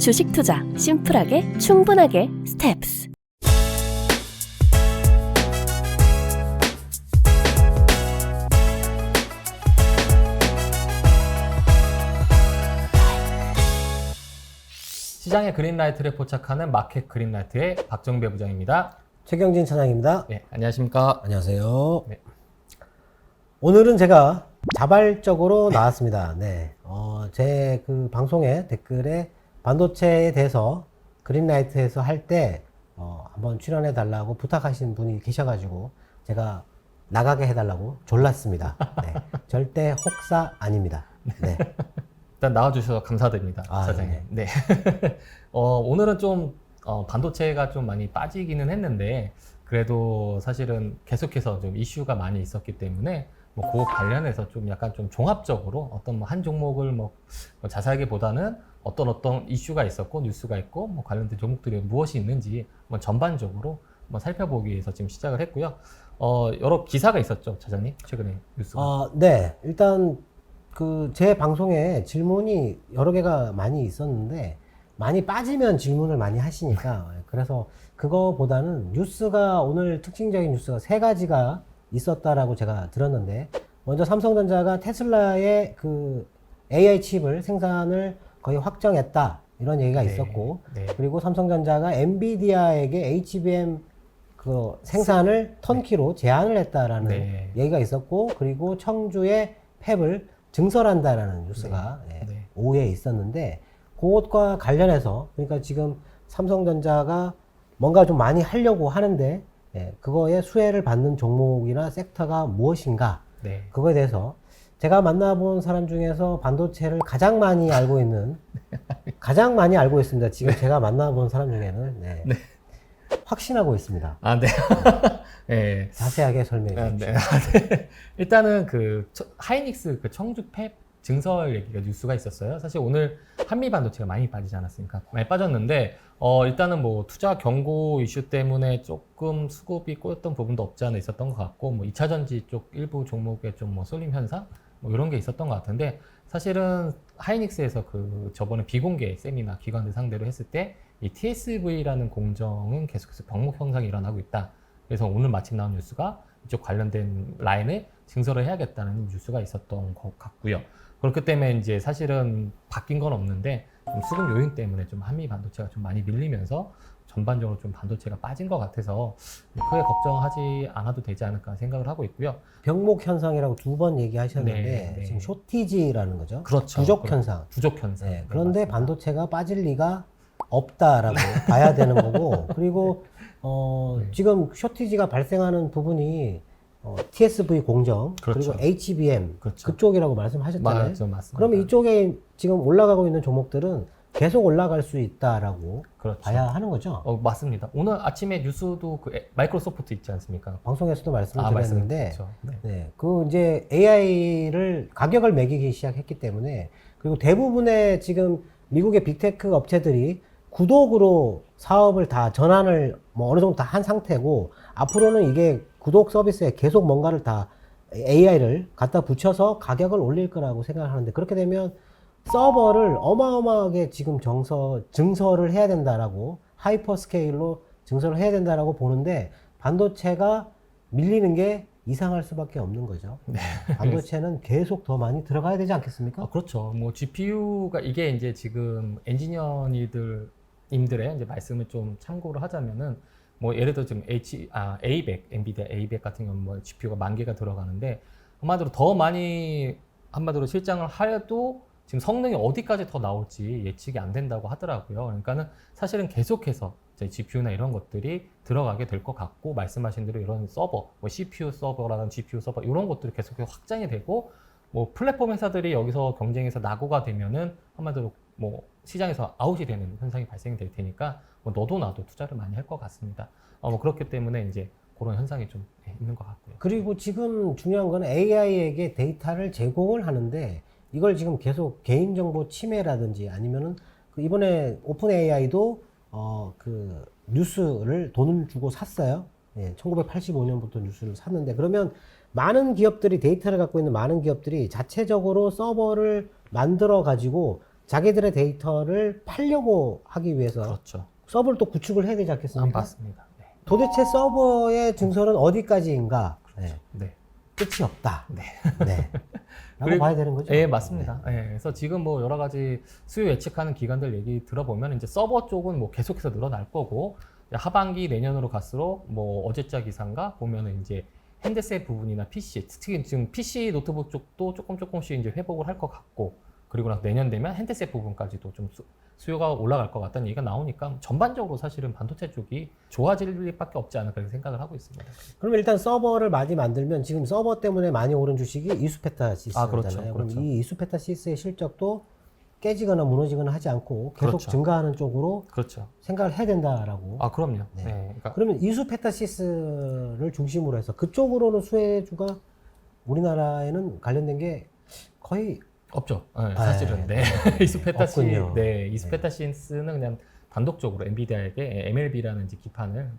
주식 투자 심플하게 충분하게 스텝스. 시장의 그린라이트를 포착하는 마켓 그린라이트의 박정배 부장입니다. 최경진 차장입니다. 네, 안녕하십니까? 안녕하세요. 네. 오늘은 제가 자발적으로 나왔습니다. 네. 어, 제 그 방송에 댓글에 반도체에 대해서 그린라이트에서 할때 어, 한번 출연해 달라고 부탁하신 분이 계셔가지고 제가 나가게 해달라고 졸랐습니다. 네. 절대 혹사 아닙니다. 네. 일단 나와주셔서 감사드립니다, 아, 사장님. 네. 어, 오늘은 좀 어, 반도체가 좀 많이 빠지기는 했는데 그래도 사실은 계속해서 좀 이슈가 많이 있었기 때문에 뭐그 관련해서 좀 약간 좀 종합적으로 어떤 뭐 한 종목을 뭐, 뭐 자세하게보다는 어떤 어떤 이슈가 있었고 뉴스가 있고 뭐 관련된 종목들이 무엇이 있는지 뭐 전반적으로 뭐 살펴보기 위해서 지금 시작을 했고요. 어, 여러 기사가 있었죠, 차장님 최근에 뉴스가. 어, 네. 일단 그 제 방송에 질문이 여러 개가 많이 있었는데 많이 빠지면 질문을 많이 하시니까 그래서 그거보다는 뉴스가 오늘 특징적인 뉴스가 세 가지가 있었다라고 제가 들었는데 먼저 삼성전자가 테슬라의 그 AI 칩을 생산을 거의 확정했다 이런 얘기가 네, 있었고 네. 그리고 삼성전자가 엔비디아에게 HBM 그 생산을 턴키로 제한을 했다라는 네. 얘기가 있었고 그리고 청주에 팹을 증설한다라는 뉴스가 예, 네. 오후에 있었는데 그것과 관련해서 그러니까 지금 삼성전자가 뭔가 좀 많이 하려고 하는데 예, 그거에 수혜를 받는 종목이나 섹터가 무엇인가 네. 그거에 대해서 제가 만나본 사람 중에서 반도체를 가장 많이 알고 있는 가장 많이 알고 있습니다. 지금 제가 만나본 사람 중에는 네. 확신하고 있습니다. 아, 네. 네. 자세하게 설명해 아, 주십시오. 네. 아, 네. 일단은 그 처- 하이닉스 그 청주 팹 증설 얘기가 뉴스가 있었어요. 사실 오늘 한미 반도체가 많이 빠지지 않았습니까? 많이 빠졌는데 어 일단은 뭐 투자 경고 이슈 때문에 조금 수급이 꼬였던 부분도 없지 않아 있었던 것 같고 뭐 2차 전지 쪽 일부 종목에 좀 뭐 쏠림 현상 뭐 이런 게 있었던 것 같은데 사실은 하이닉스에서 그 저번에 비공개 세미나 기관들 상대로 했을 때 이 TSV라는 공정은 계속해서 병목 현상이 일어나고 있다. 그래서 오늘 마침 나온 뉴스가 이쪽 관련된 라인을 증설을 해야겠다는 뉴스가 있었던 것 같고요. 그렇기 때문에 이제 사실은 바뀐 건 없는데 좀 수급 요인 때문에 좀 한미 반도체가 좀 많이 밀리면서 전반적으로 좀 반도체가 빠진 것 같아서 크게 걱정하지 않아도 되지 않을까 생각을 하고 있고요. 병목 현상이라고 두 번 얘기하셨는데 네, 네. 지금 쇼티지라는 거죠. 그렇죠. 부족 현상. 부족 현상. 네, 네, 그런데 맞습니다. 반도체가 빠질 리가 없다라고 봐야 되는 거고 그리고 어, 네. 지금 쇼티지가 발생하는 부분이 어, TSV 공정 그 그렇죠. 리고 HBM 그렇죠. 그쪽이라고 말씀하셨잖아요. 맞죠, 맞습니다. 그러면 이쪽에 지금 올라가고 있는 종목들은 계속 올라갈 수 있다라고 그렇죠. 봐야 하는 거죠. 어, 맞습니다. 오늘 아침에 뉴스도 그 에- 마이크로소프트 있지 않습니까? 방송에서도 말씀을 아, 드렸는데 말씀드렸죠. 네. 네, 그 이제 AI를 가격을 매기기 시작했기 때문에 그리고 대부분의 지금 미국의 빅테크 업체들이 구독으로 사업을 다 전환을 뭐 어느 정도 다 한 상태고 앞으로는 이게 구독 서비스에 계속 뭔가를 다 AI를 갖다 붙여서 가격을 올릴 거라고 생각을 하는데 그렇게 되면 서버를 어마어마하게 지금 정서 증설을 해야 된다라고 하이퍼 스케일로 증설을 해야 된다라고 보는데 반도체가 밀리는 게 이상할 수밖에 없는 거죠. 네. 반도체는 계속 더 많이 들어가야 되지 않겠습니까? 아, 그렇죠. 뭐 GPU가 이게 이제 지금 엔지니어님들 님들의 이제 말씀을 좀 참고를 하자면은 뭐 예를 들어 지금 H 아 A100 엔비디아 A100 같은 경우는 뭐 GPU가 만 개가 들어가는데 한마디로 더 많이 한마디로 실장을 하여도 지금 성능이 어디까지 더 나올지 예측이 안 된다고 하더라고요. 그러니까는 사실은 계속해서 GPU나 이런 것들이 들어가게 될 것 같고 말씀하신 대로 이런 서버, 뭐 CPU 서버라든 GPU 서버 이런 것들이 계속해서 확장이 되고 뭐 플랫폼 회사들이 여기서 경쟁에서 낙오가 되면은 한마디로 뭐 시장에서 아웃이 되는 현상이 발생이 될 테니까 뭐 너도 나도 투자를 많이 할 것 같습니다. 어, 뭐 그렇기 때문에 이제 그런 현상이 좀 네, 있는 것 같고요. 그리고 지금 중요한 건 AI에게 데이터를 제공을 하는데 이걸 지금 계속 개인정보 침해라든지 아니면은 그 이번에 오픈 AI도 어 그 뉴스를 돈을 주고 샀어요. 예, 1985년부터 뉴스를 샀는데 그러면 많은 기업들이 데이터를 갖고 있는 많은 기업들이 자체적으로 서버를 만들어 가지고 자기들의 데이터를 팔려고 하기 위해서 그렇죠. 서버를 또 구축을 해야 되지 안 않겠습니까? 봤습니다. 네. 도대체 서버의 증설은 어디까지인가? 네. 네. 끝이 없다. 네. 네. 라고 봐야 되는 거죠. 예, 맞습니다. 예, 그래서 지금 뭐 여러 가지 수요 예측하는 기관들 얘기 들어보면 이제 서버 쪽은 뭐 계속해서 늘어날 거고 하반기 내년으로 갈수록 뭐 어제자 기사인가 보면은 이제 핸드셋 부분이나 PC, 특히 지금 PC 노트북 쪽도 조금 조금씩 이제 회복을 할 것 같고 그리고 나서 내년 되면 핸드셋 부분까지도 좀 수, 수요가 올라갈 것 같다는 얘기가 나오니까 전반적으로 사실은 반도체 쪽이 좋아질 일밖에 없지 않을까 그렇게 생각을 하고 있습니다. 그럼 일단 서버를 많이 만들면 지금 서버 때문에 많이 오른 주식이 이수페타 아, 시스잖아요. 그렇죠, 그럼 그렇죠. 이 이수페타 시스의 실적도 깨지거나 무너지거나 하지 않고 계속 그렇죠. 증가하는 쪽으로 그렇죠. 생각을 해야 된다라고. 아, 그럼요. 네. 네. 그러니까 그러면 이수페타 시스를 중심으로 해서 그쪽으로는 수혜주가 우리나라에는 관련된 게 거의 없죠. 네, 사실은 네. 이수페타시 없군요. 네, 이수페타신스는 그냥 단독적으로 엔비디아에게 MLB라는 이제 기판을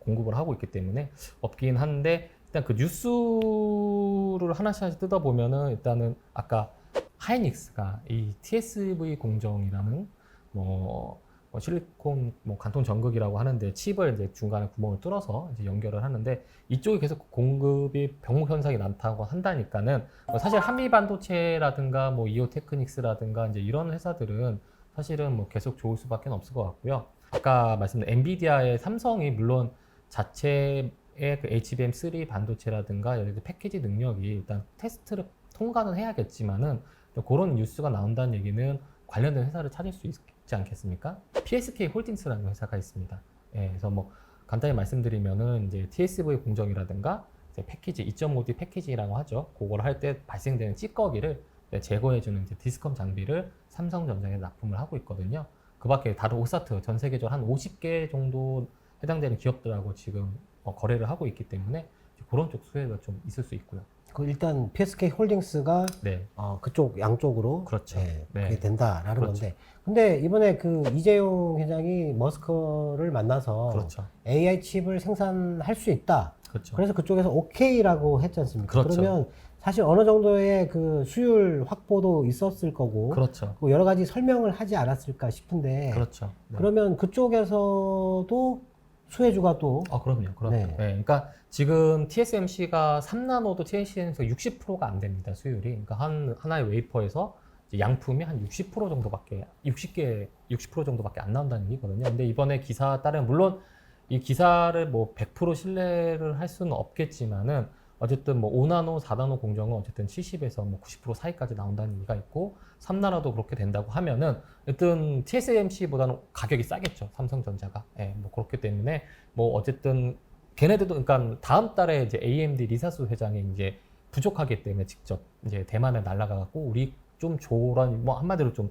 공급을 하고 있기 때문에 없긴 한데 일단 그 뉴스를 하나씩 하나씩 뜯어 보면은 일단은 아까 하이닉스가 이 TSV 공정이라는 뭐, 뭐 실리콘 뭐 관통 전극이라고 하는데 칩을 이제 중간에 구멍을 뚫어서 이제 연결을 하는데 이쪽이 계속 공급이 병목 현상이 많다고 한다니까는 뭐 사실 한미 반도체라든가 뭐 이오 테크닉스라든가 이제 이런 회사들은 사실은 뭐 계속 좋을 수밖에 없을 것 같고요. 아까 말씀드린 엔비디아의 삼성이 물론 자체의 그 HBM3 반도체라든가 여러 패키지 능력이 일단 테스트를 통과는 해야겠지만은 그런 뉴스가 나온다는 얘기는 관련된 회사를 찾을 수 있지 않겠습니까? PSK 홀딩스라는 회사가 있습니다. 예, 그래서 뭐 간단히 말씀드리면은 이제 TSV 공정이라든가 패키지 2.5D 패키지라고 하죠. 그걸 할 때 발생되는 찌꺼기를 제거해주는 디스컴 장비를 삼성전자에 납품을 하고 있거든요. 그 밖에 다른 오사트 전 세계적으로 한 50개 정도 해당되는 기업들하고 지금 어, 거래를 하고 있기 때문에 그런 쪽 수혜가 좀 있을 수 있고요. 그 일단 PSK 홀딩스가 네, 어, 그쪽 양쪽으로 그렇죠. 네, 네. 그게 된다라는 그렇죠. 건데 근데 이번에 그 이재용 회장이 머스크를 만나서 그렇죠, AI 칩을 생산할 수 있다. 그렇죠. 그래서 그쪽에서 오케이라고 했지 않습니까? 그렇죠. 그러면 사실 어느 정도의 그 수율 확보도 있었을 거고 그렇죠, 그 여러 가지 설명을 하지 않았을까 싶은데 그렇죠. 네. 그러면 그쪽에서도 수혜주가 또 아, 그럼요. 그럼요. 네. 네. 그러니까 지금 TSMC가 3나노도 TSMC에서 60%가 안 됩니다. 수율이. 그러니까 한 하나의 웨이퍼에서 이제 양품이 한 60% 정도밖에 60개 60% 정도밖에 안 나온다는 얘기거든요. 근데 이번에 기사 따르면 물론 이 기사를 뭐 100% 신뢰를 할 수는 없겠지만은 어쨌든 뭐 5나노, 4나노 공정은 어쨌든 70에서 뭐 90% 사이까지 나온다는 얘기가 있고 3나노도 그렇게 된다고 하면은 어쨌든 TSMC보다는 가격이 싸겠죠. 삼성전자가. 예, 뭐 그렇기 때문에 뭐 어쨌든 걔네들도 그러니까 다음 달에 이제 AMD 리사수 회장이 이제 부족하기 때문에 직접 이제 대만에 날아가 갖고 우리 좀 조란 뭐 한마디로 좀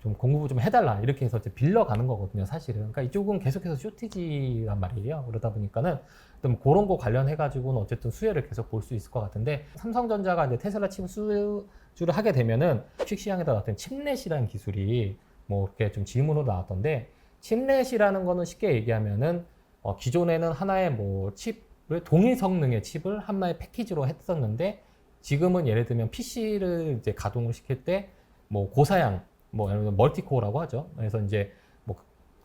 좀 공급 좀 해달라. 이렇게 해서 이제 빌려 가는 거거든요 사실은. 그러니까 이쪽은 계속해서 쇼티지란 말이에요. 그러다 보니까는 좀 그런 거 관련해 가지고는 어쨌든 수혜를 계속 볼 수 있을 것 같은데 삼성전자가 이제 테슬라 칩 수주를 하게 되면은 주식 시장에다 나왔던 칩넷이라는 기술이 뭐 이렇게 좀 질문으로 나왔던데 칩넷이라는 거는 쉽게 얘기하면은 어, 기존에는 하나의 뭐 칩을 동일 성능의 칩을 하나의 패키지로 했었는데 지금은 예를 들면 PC를 이제 가동을 시킬 때 뭐 고사양 뭐 예를 들면 멀티코어라고 하죠. 그래서 이제 뭐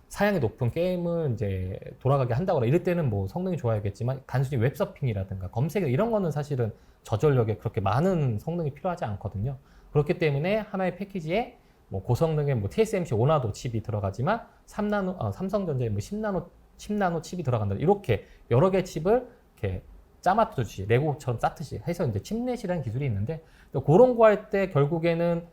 사양이 높은 게임을 이제 돌아가게 한다거나 이럴 때는 뭐 성능이 좋아야겠지만 단순히 웹 서핑이라든가 검색 이런 거는 사실은 저전력에 그렇게 많은 성능이 필요하지 않거든요. 그렇기 때문에 하나의 패키지에 뭐 고성능의 뭐 TSMC 5나노 칩이 들어가지만 3나노 어, 삼성전자의 뭐 10나노 10나노 칩이 들어간다. 이렇게 여러 개 칩을 이렇게 짜맞듯이 레고처럼 쌓듯이 해서 이제 칩넷이라는 기술이 있는데 또 그런 거 할 때 결국에는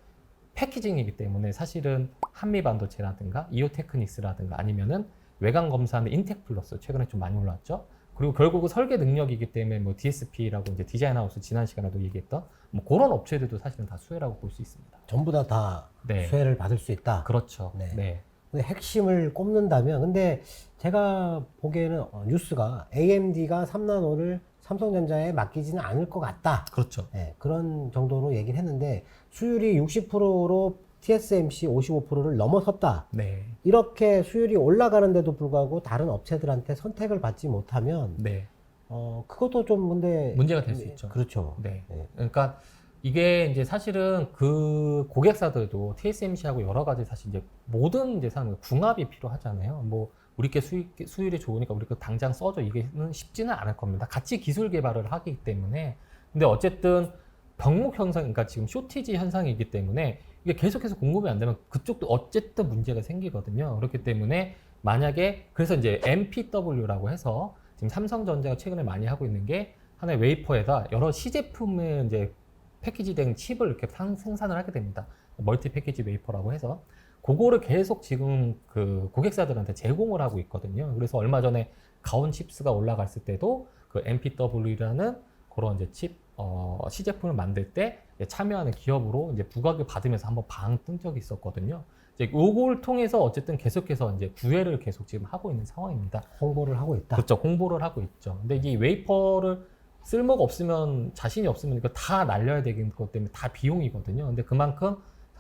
패키징이기 때문에 사실은 한미 반도체라든가 이오 테크닉스라든가 아니면은 외관 검사하는 인텍 플러스 최근에 좀 많이 올랐죠. 그리고 결국은 설계 능력이기 때문에 뭐 DSP라고 이제 디자인 하우스 지난 시간에도 얘기했던 뭐 그런 업체들도 사실은 다 수혜라고 볼 수 있습니다. 전부 다다 네. 수혜를 받을 수 있다. 그렇죠. 네. 네. 근데 핵심을 꼽는다면 근데 제가 보기에는 어, 뉴스가 AMD가 3나노를 삼성전자에 맡기지는 않을 것 같다. 그렇죠. 네, 그런 정도로 얘기를 했는데 수율이 60%로 TSMC 55%를 넘어섰다. 네. 이렇게 수율이 올라가는데도 불구하고 다른 업체들한테 선택을 받지 못하면 네. 어 그것도 좀 근데 문제가 될 수 있죠. 그렇죠. 네. 네. 그러니까 이게 이제 사실은 그 고객사들도 TSMC하고 여러 가지 사실 이제 모든 이제 사람 궁합이 필요하잖아요. 뭐 우리께 수익 수율이 좋으니까 우리 그 당장 써줘 이게는 쉽지는 않을 겁니다. 같이 기술 개발을 하기 때문에 근데 어쨌든 병목 현상, 그러니까 지금 쇼티지 현상이기 때문에 이게 계속해서 공급이 안 되면 그쪽도 어쨌든 문제가 생기거든요. 그렇기 때문에 만약에 그래서 이제 MPW라고 해서 지금 삼성전자가 최근에 많이 하고 있는 게 하나의 웨이퍼에다 여러 시제품의 이제 패키지된 칩을 이렇게 상- 생산을 하게 됩니다. 멀티 패키지 웨이퍼라고 해서 그거를 계속 지금 그 고객사들한테 제공을 하고 있거든요. 그래서 얼마 전에 가온 칩스가 올라갔을 때도 그 MPW라는 그런 이제 칩 어, 시제품을 만들 때 참여하는 기업으로 이제 부각을 받으면서 한번 방 뜬 적이 있었거든요. 이제 요걸 통해서 어쨌든 계속해서 이제 구애를 계속 지금 하고 있는 상황입니다. 홍보를 하고 있다. 그렇죠. 홍보를 하고 있죠. 근데 이 웨이퍼를 쓸모가 없으면 자신이 없으면 이거 다 날려야 되는 것 때문에 다 비용이거든요. 근데 그만큼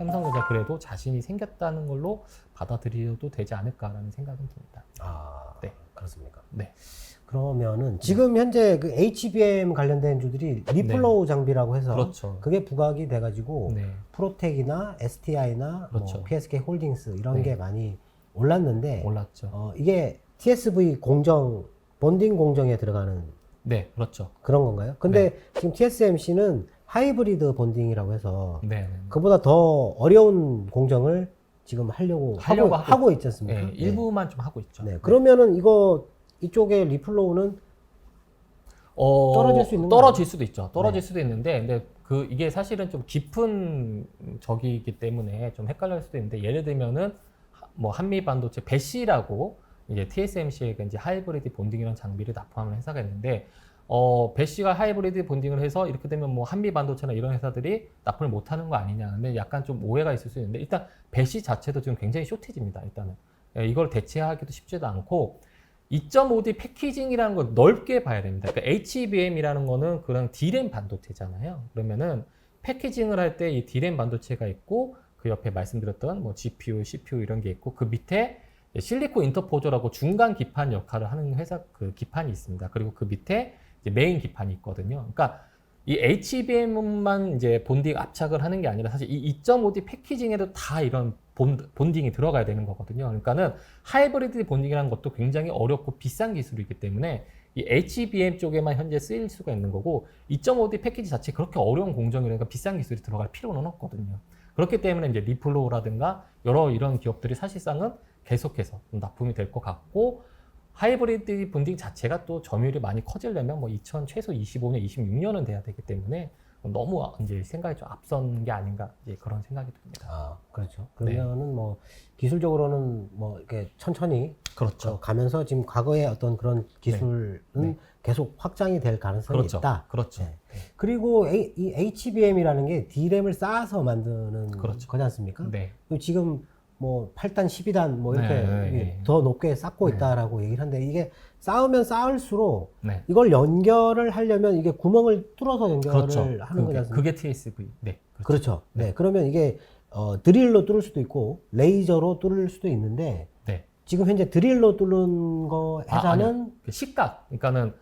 삼성전자 그래도 자신이 생겼다는 걸로 받아들여도 되지 않을까라는 생각은 듭니다. 아, 네. 그렇습니까? 네. 그러면은 지금 현재 그 HBM 관련된 주들이 리플로우 장비라고 해서 그렇죠. 그게 부각이 돼가지고 네. 프로텍이나 STI나 그렇죠. 뭐 PSK 홀딩스 이런 네. 게 많이 올랐는데 올랐죠. 어, 이게 TSV 공정 본딩 공정에 들어가는 네, 그렇죠. 그런 건가요? 근데 지금 TSMC는 하이브리드 본딩이라고 해서 네. 네. 그보다 더 어려운 공정을 지금 하려고, 하려고 하고, 하고 있지 않습니까? 네, 일부만 좀 하고 있죠. 네. 그러면은 이거 이쪽에 리플로우는 어, 떨어질 수 있는 떨어질 수도 있죠. 떨어질 네. 수도 있는데, 근데 그 이게 사실은 좀 깊은 적이기 때문에 좀 헷갈릴 수도 있는데, 예를 들면은 하- 뭐 한미 반도체 배시라고 이제 TSMC에게 이제 하이브리드 본딩이라는 장비를 납품하는 회사가 있는데, 어, 배시가 하이브리드 본딩을 해서 이렇게 되면 뭐 한미 반도체나 이런 회사들이 납품을 못 하는 거 아니냐. 근데 약간 좀 오해가 있을 수 있는데, 일단 배시 자체도 지금 굉장히 쇼티지입니다. 일단은 예, 이걸 대체하기도 쉽지도 않고. 2.5D 패키징이라는 걸 넓게 봐야 됩니다. 그러니까 HBM이라는 거는 그냥 D램 반도체잖아요. 그러면은 패키징을 할 때 이 D램 반도체가 있고 그 옆에 말씀드렸던 뭐 GPU, CPU 이런 게 있고 그 밑에 실리콘 인터포저라고 중간 기판 역할을 하는 회사 그 기판이 있습니다. 그리고 그 밑에 메인 기판이 있거든요. 그러니까 이 HBM만 이제 본딩 압착을 하는 게 아니라 사실 이 2.5D 패키징에도 다 이런 본, 본딩이 들어가야 되는 거거든요. 그러니까는 하이브리드 본딩이라는 것도 굉장히 어렵고 비싼 기술이기 때문에 이 HBM 쪽에만 현재 쓰일 수가 있는 거고 2.5D 패키지 자체 그렇게 어려운 공정이라니까 비싼 기술이 들어갈 필요는 없거든요. 그렇기 때문에 이제 리플로라든가 여러 이런 기업들이 사실상은 계속해서 좀 납품이 될 것 같고 하이브리드 본딩 자체가 또 점유율이 많이 커지려면 뭐 2000 최소 25년, 26년은 돼야 되기 때문에 너무 이제 생각이 좀 앞선 게 아닌가 이제 그런 생각이 듭니다. 아 그렇죠. 네. 그러면은 뭐 기술적으로는 뭐 이렇게 천천히 그렇죠. 어, 가면서 지금 과거의 어떤 그런 기술은 네. 계속 확장이 될 가능성이 그렇죠. 있다. 그렇죠. 네. 그리고 A- 이 HBM이라는 게 D램을 쌓아서 만드는 그렇죠. 거지 않습니까? 네. 지금 뭐 8단, 12단 뭐 이렇게 네, 네, 이게 네. 더 높게 쌓고 네. 있다라고 얘기를 하는데 이게 쌓으면 쌓을수록 네. 이걸 연결을 하려면 이게 구멍을 뚫어서 연결을 그렇죠. 하는 거지 그게, 않습니까? 그게 TSV. 네. 그렇죠. 그렇죠. 네. 그러면 이게 어, 드릴로 뚫을 수도 있고 레이저로 뚫을 수도 있는데 네. 지금 현재 드릴로 뚫는 거 아, 회사는 그 식각. 그러니까는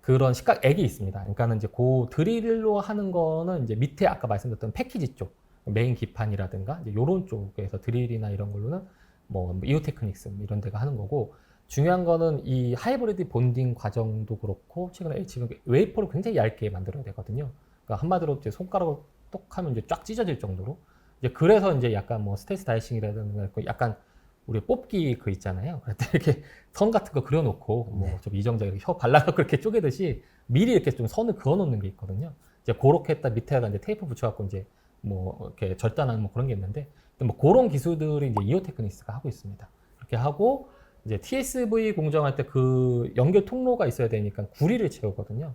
그런 식각액이 있습니다. 그러니까는 이제 그 드릴로 하는 거는 이제 밑에 아까 말씀드렸던 패키지 쪽 메인 기판이라든가 이제 요런 쪽에서 드릴이나 이런 걸로는 뭐 이오테크닉스 이런 데가 하는 거고 중요한 거는 이 하이브리드 본딩 과정도 그렇고 최근에 지금 웨이퍼를 굉장히 얇게 만들어야 되거든요. 그러니까 한마디로 이제 손가락을 똑 하면 이제 쫙 찢어질 정도로 이제 그래서 이제 약간 뭐 스테이스 다이싱이라든가 그 약간 우리 뽑기 그 있잖아요. 그럴 때 이렇게 선 같은 거 그려놓고 네. 뭐좀 이정자 이렇게 혀 발라갖고 이렇게 쪼개듯이 미리 이렇게 좀 선을 그어놓는 게 있거든요. 이제 그렇게 했다 밑에다가 이제 테이프 붙여갖고 이제 뭐 이렇게 절단하는 뭐 그런 게 있는데 뭐 그런 기술들이 이제 이오테크니스가 하고 있습니다. 그렇게 하고 이제 TSV 공정할 때 그 연결 통로가 있어야 되니까 구리를 채우거든요.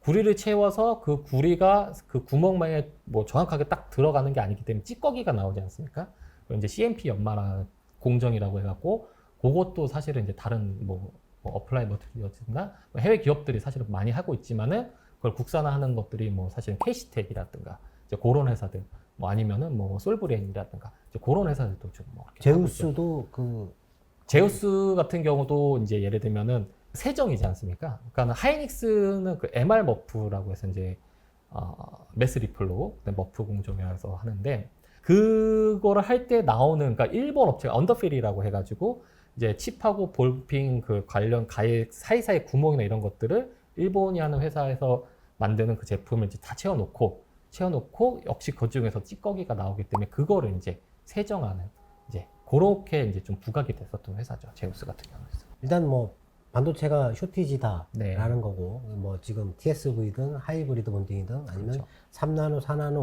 구리를 채워서 그 구리가 그 구멍망에 뭐 정확하게 딱 들어가는 게 아니기 때문에 찌꺼기가 나오지 않습니까? 이제 CMP 연마라 공정이라고 해갖고 그것도 사실은 이제 다른 뭐, 뭐 어플라이 머티리얼즈나 뭐 해외 기업들이 사실은 많이 하고 있지만은 그걸 국산화하는 것들이 뭐 사실은 캐시텍이라든가 이제 그런 회사들 뭐 아니면은 뭐 솔브레인이라든가 이제 그런 회사들도 좀뭐 제우스도 그 제우스 같은 경우도 이제 예를 들면은 세정이지 않습니까? 그러니까 하이닉스는 그 MR 머프라고 해서 이제 어, 매스 리플로 네, 머프 공정에서 하는데 그거를 할 때 나오는 그러니까 일본 업체가 언더필이라고 해가지고 이제 칩하고 볼핑 그 관련 가해 사이사이 구멍이나 이런 것들을 일본이 하는 회사에서 만드는 그 제품을 이제 다 채워놓고 채워놓고 역시 그 중에서 찌꺼기가 나오기 때문에 그거를 이제 세정하는 이제 그렇게 이제 좀 부각이 됐었던 회사죠 제우스 같은 경우는. 일단 뭐 반도체가 쇼티지다라는 네. 거고 뭐 지금 TSV든 하이브리드 본딩이든 아니면 그렇죠. 3나노, 4나노,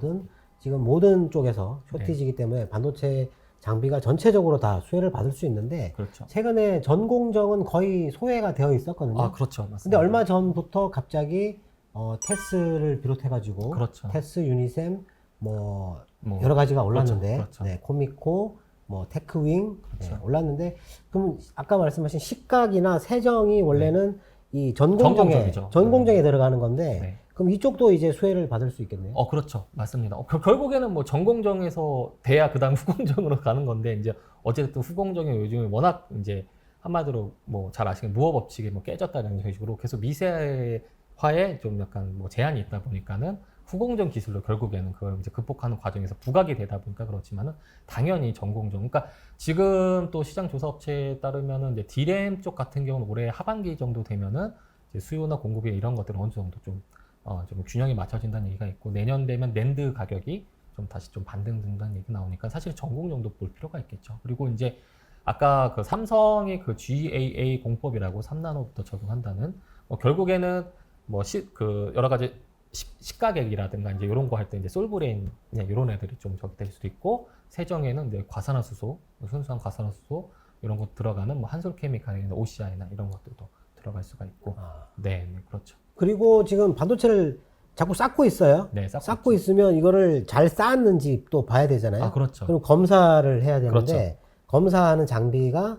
5나노든 지금 모든 쪽에서 네. 쇼티지기 때문에 반도체 장비가 전체적으로 다 수혜를 받을 수 있는데 그렇죠. 최근에 전 공정은 거의 소외가 되어 있었거든요. 아 그렇죠. 맞습니다. 근데 얼마 전부터 갑자기 어, 테스를 비롯해가지고 그렇죠. 테스, 유니셈 뭐 뭐 여러 가지가 올랐는데 그렇죠, 그렇죠. 네, 코미코, 뭐 테크윙 그렇죠. 네, 올랐는데 그럼 아까 말씀하신 식각이나 세정이 원래는 이 전공정에. 전공정에 들어가는 건데 네. 그럼 이쪽도 이제 수혜를 받을 수 있겠네요. 어 그렇죠 맞습니다 어, 결- 결국에는 뭐 전공정에서 돼야 그다음 후공정으로 가는 건데 이제 어쨌든 후공정이 요즘에 워낙 이제 한마디로 뭐 잘 아시는 무어 법칙이 뭐 깨졌다는 식으로 계속 미세 화에 좀 약간 뭐 제한이 있다 보니까는 후공정 기술로 결국에는 그걸 이제 극복하는 과정에서 부각이 되다 보니까 그렇지만은 당연히 전공정 그러니까 지금 또 시장 조사 업체에 따르면은 이제 디램 쪽 같은 경우는 올해 하반기 정도 되면은 이제 수요나 공급이 이런 것들은 어느 정도 좀 어, 좀 균형이 맞춰진다는 얘기가 있고 내년 되면 낸드 가격이 좀 다시 좀 반등된다는 얘기 나오니까 사실 전공정도 볼 필요가 있겠죠. 그리고 이제 아까 그 삼성의 그 GAA 공법이라고 3나노부터 적용한다는 뭐 결국에는 뭐그 여러 가지 시- 시가격이라든가 이제 이런 거 할 때 이제 솔브레인 이런 애들이 좀 적이 될 수도 있고 세정에는 이제 과산화수소, 순수한 과산화수소 이런 것 들어가는 뭐 한솔케미칼이나 OCI나 이런 것들도 들어갈 수가 있고 아. 네, 네 그렇죠. 그리고 지금 반도체를 자꾸 쌓고 있어요. 네, 쌓고 쌓고 있으면 이거를 잘 쌓았는지 또 봐야 되잖아요. 아 그렇죠. 그럼 검사를 해야 되는데 그렇죠. 검사하는 장비가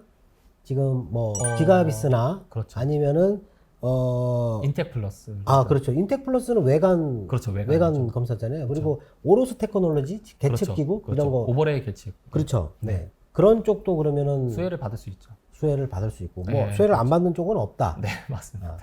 지금 뭐 어, 기가비스나 그렇죠. 아니면은 어 인텍 플러스. 아, 그렇죠. 인텍 플러스는 외관 그렇죠. 외관. 외관 검사잖아요. 그리고 오로스 테크놀로지 계측 기구 이런 거 오버레이 계측. 그렇죠. 네. 네. 그런 쪽도 그러면은 수혜를 받을 수 있죠. 수혜를 받을 수 있고 뭐 네, 수혜를 안 받는 쪽은 없다. 네, 맞습니다.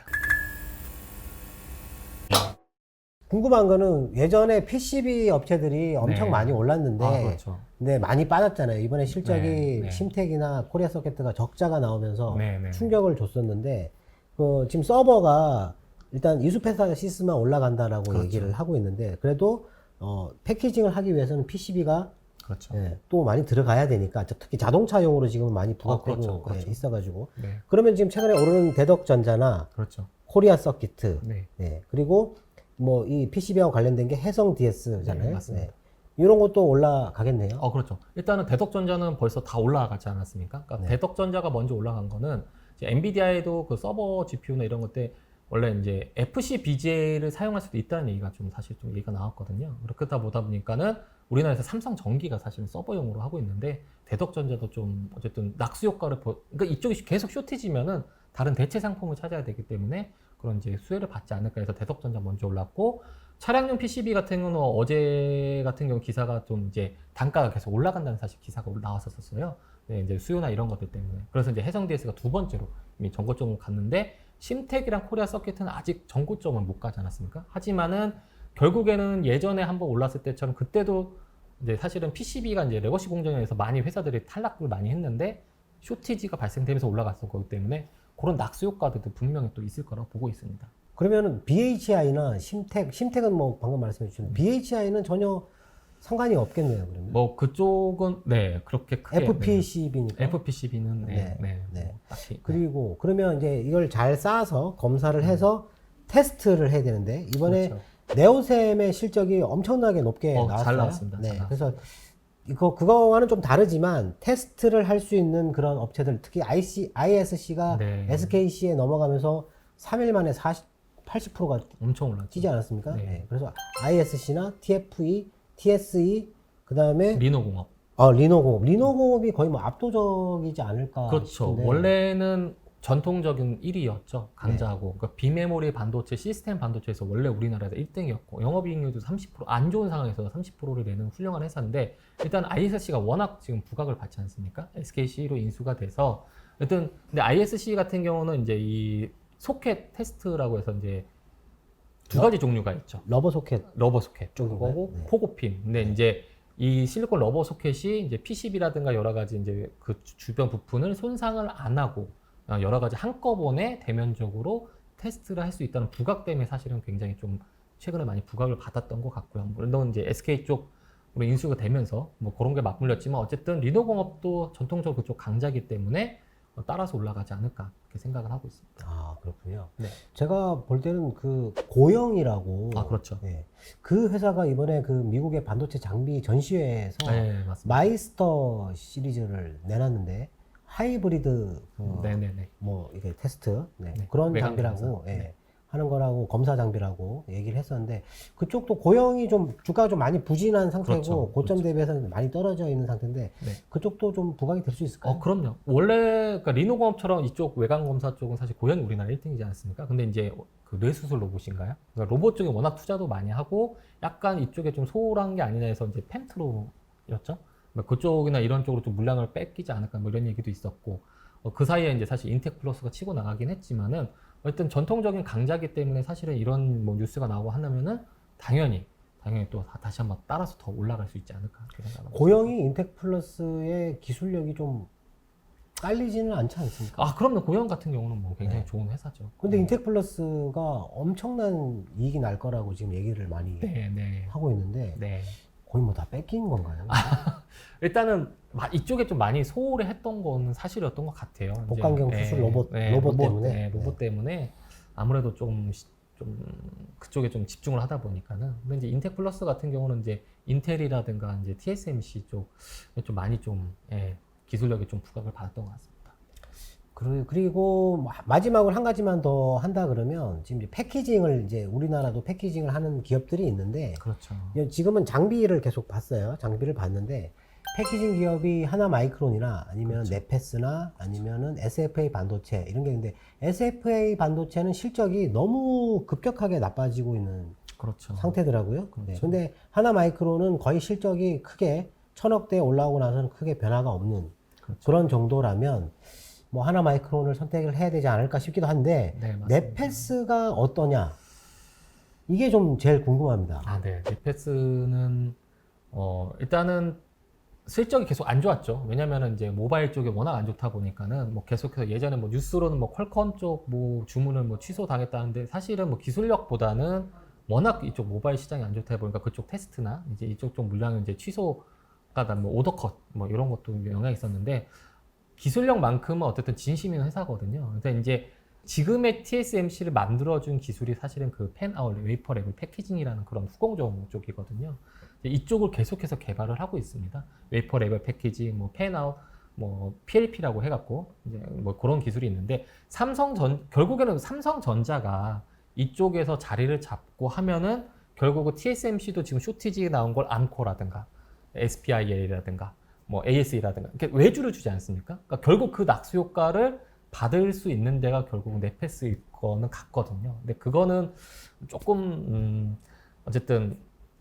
궁금한 거는 예전에 PCB 업체들이 엄청 네. 많이 올랐는데 아, 그렇죠. 근데 많이 빠졌잖아요. 이번에 실적이 네, 네. 심텍이나 코리아 서켓트가 적자가 나오면서 네, 네. 충격을 줬었는데 그 지금 서버가 일단 이수페사 시스만 올라간다라고 그렇죠. 얘기를 하고 있는데 그래도 어, 패키징을 하기 위해서는 PCB가 그렇죠. 예, 또 많이 들어가야 되니까 저- 특히 자동차용으로 지금 많이 부각되고 그렇죠, 그렇죠. 예, 있어가지고 네. 그러면 지금 최근에 오르는 대덕전자나 그렇죠. 코리아 서키트 네. 예, 그리고 뭐 이 PCB하고 관련된 게 해성 DS잖아요. 네, 맞습니다. 이런 것도 올라가겠네요. 어, 그렇죠. 일단은 대덕전자는 벌써 다 올라가지 않았습니까? 그러니까 네. 대덕전자가 먼저 올라간 거는 엔비디아에도 그 서버 GPU나 이런 것때 원래 이제 FC BGA를 사용할 수도 있다는 얘기가 좀 사실 좀 얘기가 나왔거든요. 그렇다 보다 보니까는 우리나라에서 삼성 전기가 사실은 서버용으로 하고 있는데 대덕전자도 좀 어쨌든 낙수 효과를 보, 그러니까 이쪽이 계속 쇼티지면은 다른 대체 상품을 찾아야 되기 때문에 그런 이제 수혜를 받지 않을까 해서 대덕전자 먼저 올랐고 차량용 PCB 같은 경우는 어제 같은 경우 기사가 좀 이제 단가가 계속 올라간다는 사실 기사가 나왔었어요. 네, 이제 수요나 이런 것들 때문에. 그래서 이제 해성 DS가 두 번째로 이미 전고점을 갔는데 심텍이랑 코리아 서킷은 아직 전고점을 못 가지 않았습니까? 하지만은 결국에는 예전에 한번 올랐을 때처럼 그때도 이제 사실은 PCB가 이제 레거시 공정에서 많이 회사들이 탈락을 많이 했는데 쇼티지가 발생되면서 올라갔을 거기 때문에 그런 낙수 효과들도 분명히 또 있을 거라고 보고 있습니다. 그러면은 BHI나 심텍, 심텍은 뭐 방금 말씀해 주신 BHI는 전혀 상관이 없겠네요. 그러면 뭐 그쪽은 네 그렇게 크게 FPCB니까. 네. FPCB는 네, 네, 네, 네. 뭐 딱히 그리고 그러면 이제 이걸 잘 쌓아서 검사를 해서 테스트를 해야 되는데 이번에 그렇죠. 네오셈의 실적이 엄청나게 높게 어, 나왔어요. 잘 나왔습니다. 네, 잘 그래서 이거 그거와는 좀 다르지만 테스트를 할 수 있는 그런 업체들 특히 IC, ISC가 네. SKC에 넘어가면서 3일 만에 40, 80%가 엄청 올랐죠. 뛰지 않았습니까? 네. 네, 그래서 ISC나 TFE, TSE 그다음에 리노공업. 어, 리노공업, 리노공업이 거의 뭐 압도적이지 않을까 그렇죠. 싶은데 원래는 전통적인 1위였죠. 강자하고. 그러니까 비메모리 반도체, 시스템 반도체에서 원래 우리나라에서 1등이었고 영업이익률도 30%안 좋은 상황에서 30%를 내는 훌륭한 회사인데 일단 ISC가 워낙 지금 부각을 받지 않습니까? SKC로 인수가 돼서 여튼 근데 ISC 같은 경우는 이제 이 소켓 테스트라고 해서 이제 두 가지 종류가 있죠. 러버 소켓 러버 소켓 쪽인가요? 그거고 네. 포고핀. 근데 이제 이 실리콘 러버 소켓이 이제 PCB라든가 여러 가지 이제 그 주- 주변 부품을 손상을 안 하고 어, 여러 가지 한꺼번에 대면적으로 테스트를 할 수 있다는 부각 때문에 사실은 굉장히 좀 최근에 많이 부각을 받았던 것 같고요. 물론 이제 SK 쪽으로 인수가 되면서 뭐 그런 게 맞물렸지만 어쨌든 리노공업도 전통적으로 그쪽 강자기 때문에 어, 따라서 올라가지 않을까 그렇게 생각을 하고 있습니다. 아 그렇군요. 네. 제가 볼 때는 그 고영이라고 아 그렇죠. 네. 그 회사가 이번에 그 미국의 반도체 장비 전시회에서 네 맞습니다. 마이스터 시리즈를 내놨는데 하이브리드 그 네네네. 뭐 이게 테스트 네. 네, 그런 장비라고. 예, 네. 하는 거라고 검사 장비라고 얘기를 했었는데 그쪽도 고영이 좀 주가가 좀 많이 부진한 상태고 그렇죠, 고점 그렇죠. 대비해서는 많이 떨어져 있는 상태인데 네. 그쪽도 좀 부각이 될 수 있을까요? 어, 그럼요. 원래 그러니까 리노공업처럼 이쪽 외관 검사 쪽은 사실 고양이 우리나라 1등이지 않습니까? 근데 이제 그 뇌수술 로봇인가요? 그러니까 로봇 쪽에 워낙 투자도 많이 하고 약간 이쪽에 좀 소홀한 게 아니냐 해서 이제 펜트로였죠. 뭐 그쪽이나 이런 쪽으로 좀 물량을 뺏기지 않을까 뭐 이런 얘기도 있었고 어, 그 사이에 이제 사실 인텍 플러스가 치고 나가긴 했지만은 어쨌든 전통적인 강자기 때문에 사실은 이런 뭐 뉴스가 나오고 하면은 당연히 당연히 또 다- 다시 한번 따라서 더 올라갈 수 있지 않을까 그렇게 생각합니다. 고영이 인텍 플러스의 기술력이 좀 깔리지는 않지 않습니까? 아 그럼요 고영 같은 경우는 뭐 굉장히 네. 좋은 회사죠. 근데 네. 인텍 플러스가 엄청난 이익이 날 거라고 지금 얘기를 많이 네, 네, 하고 있는데 네. 거의 뭐 다 뺏긴 건가요? 일단은 마- 이쪽에 좀 많이 소홀히 했던 거는 사실이었던 것 같아요. 이제, 복강경 수술 로봇- 로봇 때문에? 네, 로봇 때문에 아무래도 좀, 시- 좀 그쪽에 좀 집중을 하다 보니까는. 근데 이제 인텍 플러스 같은 경우는 이제 인텔이라든가 이제 TSMC 쪽에 좀 많이 좀 예, 기술력이 좀 부각을 받았던 것 같습니다. 그리고- 그리고 마- 마지막으로 한 가지만 더 한다 그러면 지금 이제 패키징을 이제 우리나라도 패키징을 하는 기업들이 있는데 그렇죠. 지금은 장비를 계속 봤어요. 장비를 봤는데 패키징 기업이 하나 마이크론이나 아니면 그렇죠. 네페스나 아니면은 SFA 반도체 이런 게 있는데 SFA 반도체는 실적이 너무 급격하게 나빠지고 있는 그렇죠. 상태더라고요. 그렇죠. 네. 근데 하나 마이크론은 거의 실적이 크게 천억대 올라오고 나서는 크게 변화가 없는 그렇죠. 그런 정도라면 뭐 하나 마이크론을 선택을 해야 되지 않을까 싶기도 한데 네. 네페스가 어떠냐 이게 좀 제일 궁금합니다. 아, 네. 네페스는 어, 일단은 실적이 계속 안 좋았죠. 왜냐면은 이제 모바일 쪽이 워낙 안 좋다 보니까는 뭐 계속해서 예전에 뭐 뉴스로는 뭐 퀄컴 쪽 뭐 주문을 뭐 취소 당했다는데 사실은 뭐 기술력보다는 워낙 이쪽 모바일 시장이 안 좋다 보니까 그쪽 테스트나 이제 이쪽 쪽 물량은 이제 취소가 다뭐 오더컷 뭐 이런 것도 영향이 있었는데 기술력만큼은 어쨌든 진심 있는 회사거든요. 그래서 이제 지금의 TSMC를 만들어준 기술이 사실은 그 펜아웃 웨이퍼 레벨 패키징이라는 그런 후공정 쪽이거든요. 이쪽을 계속해서 개발을 하고 있습니다. 웨이퍼 레벨 패키징, 뭐 펜아웃, 뭐 PLP라고 해갖고 이제 뭐 그런 기술이 있는데 삼성전 결국에는 삼성전자가 이쪽에서 자리를 잡고 하면은 결국은 TSMC도 지금 쇼티지 나온 걸 암코라든가 SPIL이라든가 뭐 AS라든가 이렇게 외주를 주지 않습니까? 그러니까 결국 그 낙수 효과를 받을 수 있는 데가 결국은 네페스일 거는 같거든요. 근데 그거는 조금 음 어쨌든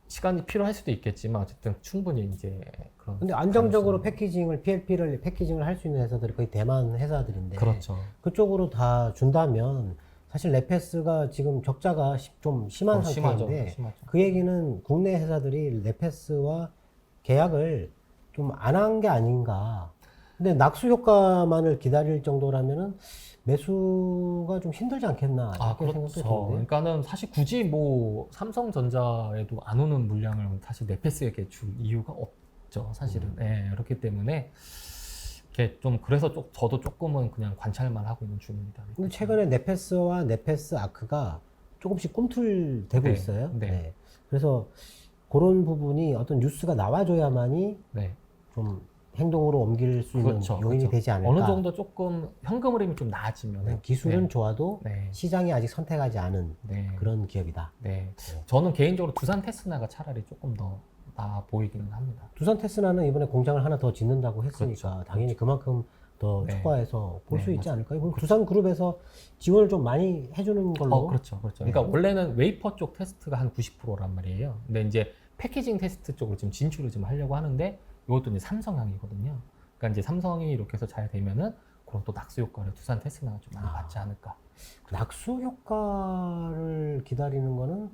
시간이 필요할 수도 있겠지만 어쨌든 충분히 이제 그런 근데 안정적으로 가능성이- 패키징을 PLP를 패키징을 할 수 있는 회사들이 거의 대만 회사들인데 그렇죠. 그쪽으로 다 준다면 사실 레페스가 지금 적자가 시- 좀 심한 어. 상태인데 심하죠. 그 얘기는 국내 회사들이 레페스와 계약을 좀 안 한 게 아닌가. 근데 낙수 효과만을 기다릴 정도라면은 매수가 좀 힘들지 않겠나 아, 이렇게 생각도 그렇죠. 드는데. 그러니까는 사실 굳이 뭐 삼성전자에도 안 오는 물량을 사실 네페스에게 줄 이유가 없죠. 사실은. 음. 예, 그렇기 때문에 이렇게 좀 그래서 좀 저도 조금은 그냥 관찰만 하고 있는 중입니다. 근데 최근에 네페스와 네페스 아크가 조금씩 꿈틀대고 네, 있어요. 네. 그래서 그런 부분이 어떤 뉴스가 나와줘야만이 네. 좀 행동으로 옮길 수 있는 그렇죠. 요인이 그렇죠. 되지 않을까. 어느 정도 조금 현금 흐름이 좀 나아지면 네, 기술은 좋아도 네. 시장이 아직 선택하지 않은 네. 그런 기업이다. 네. 네. 저는 개인적으로 두산 테스나가 차라리 조금 더 나아 보이기는 합니다. 두산 테스나는 이번에 공장을 하나 더 짓는다고 했으니까 그렇죠. 당연히 그만큼 더 네. 초과해서 볼 수 네, 있지. 않을까요? 그럼 두산 그룹에서 지원을 좀 많이 해주는 걸로. 어, 그렇죠. 그렇죠. 그러니까 네. 원래는 웨이퍼 쪽 테스트가 한 90%란 말이에요. 근데 이제 패키징 테스트 쪽으로 지금 진출을 좀 하려고 하는데 이것도 이제 삼성향이거든요. 그러니까 이제 삼성이 이렇게 해서 잘 되면은 그런 또 낙수 효과를 두산 테스나가 좀 많이 아. 받지 않을까. 낙수 효과를 기다리는 거는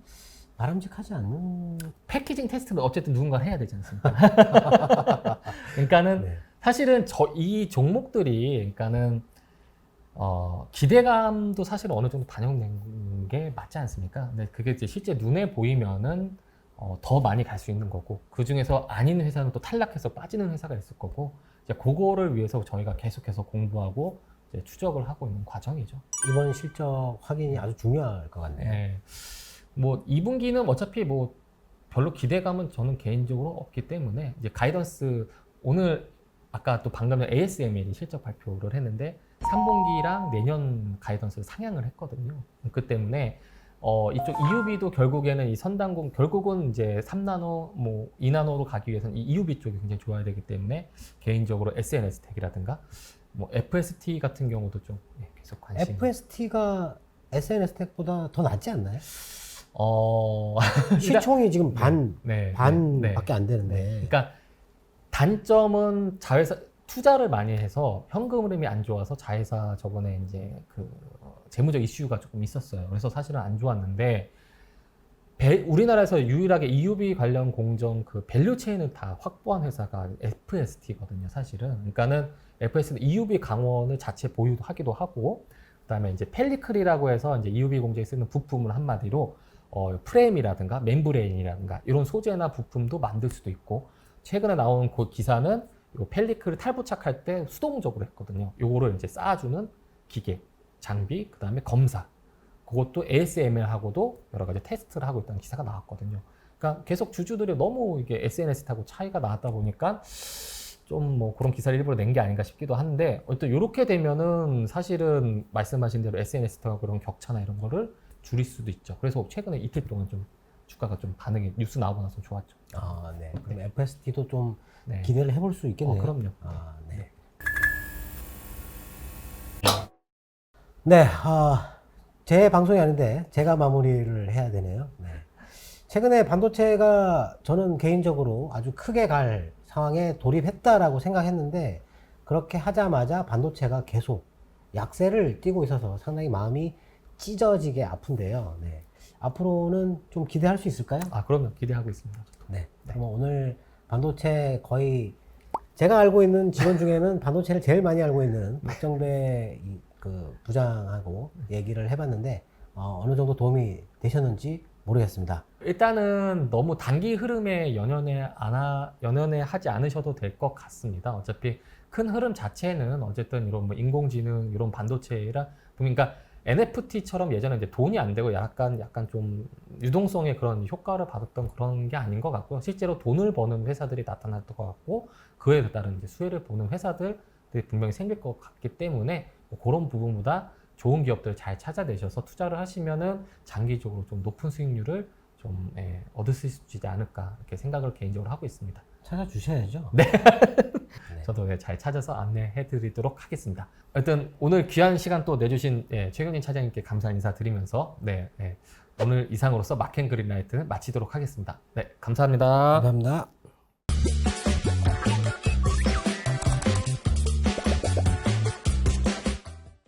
바람직하지 않는. 패키징 테스트는 어쨌든 누군가 해야 되지 않습니까? 그러니까는 네. 사실은 저 이 종목들이 그러니까는 어, 기대감도 사실 어느 정도 반영된 게 맞지 않습니까? 근데 그게 이제 실제 눈에 보이면은 어, 더 많이 갈 수 있는 거고 그 중에서 아닌 회사는 또 탈락해서 빠지는 회사가 있을 거고 이제 그거를 위해서 저희가 계속해서 공부하고 추적을 하고 있는 과정이죠. 이번 실적 확인이 아주 중요할 것 같네요. 네. 뭐 2분기는 어차피 뭐 별로 기대감은 저는 개인적으로 없기 때문에 이제 가이던스 오늘 아까 또 방금 ASML이 실적 발표를 했는데 3분기랑 내년 가이던스를 상향을 했거든요. 그 때문에 어 이쪽 EUV도 결국에는 이 선단공 결국은 이제 3나노 뭐 2나노로 가기 위해서는 이 EUV 쪽이 굉장히 좋아야 되기 때문에 개인적으로 SNS 텍이라든가 뭐 FST 같은 경우도 좀 예, 계속 관심 FST가 SNS 텍보다 더 낫지 않나요? 어 시총이 지금 반, 네, 반밖에 네, 안 되는데. 네. 그러니까 단점은 자회사 투자를 많이 해서 현금 흐름이 안 좋아서 자회사 저번에 이제 그 어, 재무적 이슈가 조금 있었어요. 그래서 사실은 안 좋았는데 배- 우리나라에서 유일하게 EUV 관련 공정 그 밸류 체인을 다 확보한 회사가 FST거든요, 사실은. 그러니까는 FST는 EUV 강원을 자체 보유도 하기도 하고 그다음에 이제 펠리클이라고 해서 이제 EUV 공정에 쓰는 부품을 한마디로 어, 프레임이라든가 멤브레인이라든가 이런 소재나 부품도 만들 수도 있고 최근에 나온 그 기사는 요 펠리클을 탈부착할 때 수동적으로 했거든요. 요거를 이제 쌓아주는 기계, 장비, 그 다음에 검사. 그것도 ASML하고도 여러 가지 테스트를 하고 있다는 기사가 나왔거든요. 그러니까 계속 주주들이 너무 이게 SNS하고 차이가 나왔다 보니까 좀 뭐 그런 기사를 일부러 낸 게 아닌가 싶기도 한데 어떤 이렇게 되면은 사실은 말씀하신 대로 SNS와 그런 격차나 이런 거를 줄일 수도 있죠. 그래서 최근에 이틀 동안 좀 주가가 좀 반응이 뉴스 나오고 나서 좋았죠. 아, 네. 그럼 FST도 좀 네. 기대를 해볼 수 있겠네요. 어, 그럼요. 아, 네. 네, 아, 제 방송이 아닌데 제가 마무리를 해야 되네요. 네. 최근에 반도체가 저는 개인적으로 아주 크게 갈 상황에 돌입했다라고 생각했는데 그렇게 하자마자 반도체가 계속 약세를 띠고 있어서 상당히 마음이 찢어지게 아픈데요. 네. 앞으로는 좀 기대할 수 있을까요? 아 그러면 기대하고 있습니다. 네. 그러면 오늘 반도체 거의 제가 알고 있는 직원 중에는 반도체를 제일 많이 알고 있는 박정배 이- 그 부장하고 얘기를 해봤는데 어, 어느 정도 도움이 되셨는지 모르겠습니다. 일단은 너무 단기 흐름에 연연해 안 하, 연연해 하지 않으셔도 될 것 같습니다. 어차피 큰 흐름 자체는 어쨌든 이런 뭐 인공지능 이런 반도체라 그러니까 NFT처럼 예전에 이제 돈이 안 되고 약간 약간 좀 유동성의 그런 효과를 받았던 그런 게 아닌 것 같고요. 실제로 돈을 버는 회사들이 나타날 것 같고 그에 따른 이제 수혜를 보는 회사들이 분명히 생길 것 같기 때문에 뭐 그런 부분보다 좋은 기업들을 잘 찾아내셔서 투자를 하시면은 장기적으로 좀 높은 수익률을 좀 예, 얻으실 수 있지 않을까 이렇게 생각을 개인적으로 하고 있습니다. 찾아주셔야죠. 네. 네. 저도 예, 잘 찾아서 안내해드리도록 하겠습니다. 하여튼 오늘 귀한 시간 또 내주신 예, 최경진 차장님께 감사 인사 드리면서 네, 예, 오늘 이상으로서 마켄 그린라이트 마치도록 하겠습니다. 네, 감사합니다. 감사합니다.